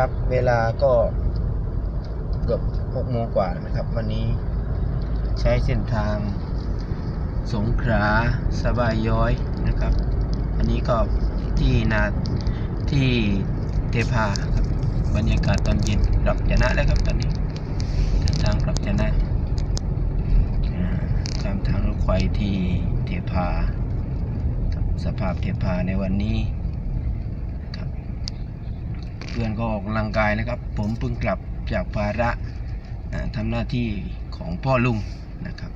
ครับ เวลาก็เกือบหกโมงกว่านะครับ วันนี้ใช้เส้นทางสงขลาสบายย้อยนะครับ อันนี้ก็ที่นาที่เทพาครับบรรยากาศตอนเย็นกลับจะนะแล้วครับตอนนี้ทางกลับจะนะตามทางรถไฟที่เทพาสภาพเทพาในวันนี้ เพื่อนก็ออกกำลังกายนะครับ ผมเพิ่งกลับจากภาระอ่าทำหน้าที่ของพ่อลุงนะครับ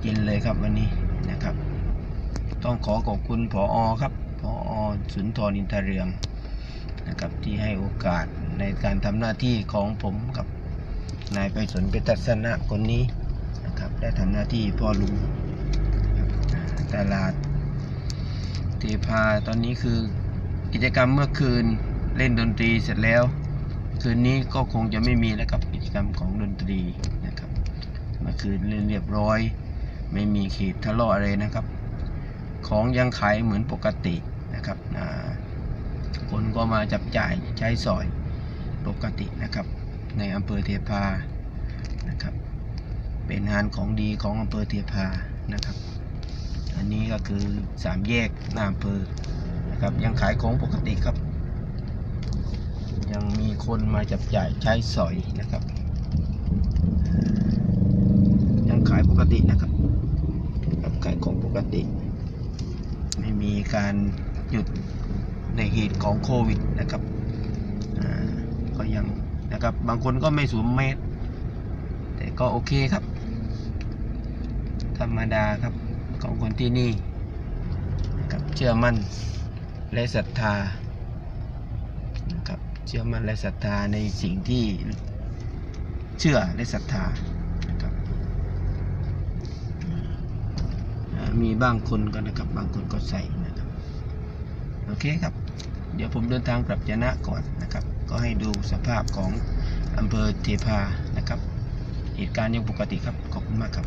เย็นเลยครับวันนี้นะครับ ต้องขอขอบคุณผออครับผออสุนทรอินทเรืองนะครับที่ให้โอกาสในการทำหน้าที่ของผมกับนายไปสนเปตัสนะคนนี้นะครับได้ทำหน้าที่พ่อลุงตลาด เทพาตอนนี้คือกิจกรรมเมื่อคืนเล่นดนตรีเสร็จแล้ว คืนนี้ก็คงจะไม่มีแล้วกับกิจกรรมของดนตรีนะครับเมื่อคืนเล่นเรียบร้อย ไม่มีขีดทะเลาะอะไรนะครับ ของยังขายเหมือนปกตินะครับคนก็มาจับจ่ายใช้สอยปกตินะครับ ในอำเภอเทพานะครับ เป็นงานของดีของอำเภอเทพานะครับ อันนี้ก็คือสามแยกหน้าอำเภอนะครับยังขายของปกติครับ ยังมีคนมาจับจ่ายใช้สอยนะครับ ยังขายปกตินะครับครับขายของปกติ ไม่มีการหยุดในเหตุของโควิดนะครับก็ยังนะครับบางคนก็ไม่สวมแมสแต่ก็โอเคครับ ธรรมดาครับ ของคนที่นี่นะครับเชื่อมั่นและศรัทธานะครับเชื่อมั่นและศรัทธาในสิ่งที่เชื่อและศรัทธานะครับมีบางคนก็นะครับบางคนก็ใส่นะครับโอเคครับ เดี๋ยวผมเดินทางกลับยะนะก่อนนะครับ ก็ให้ดูสภาพของอำเภอเทพานะครับ เหตุการณ์ยังปกติครับ ขอบคุณมากครับ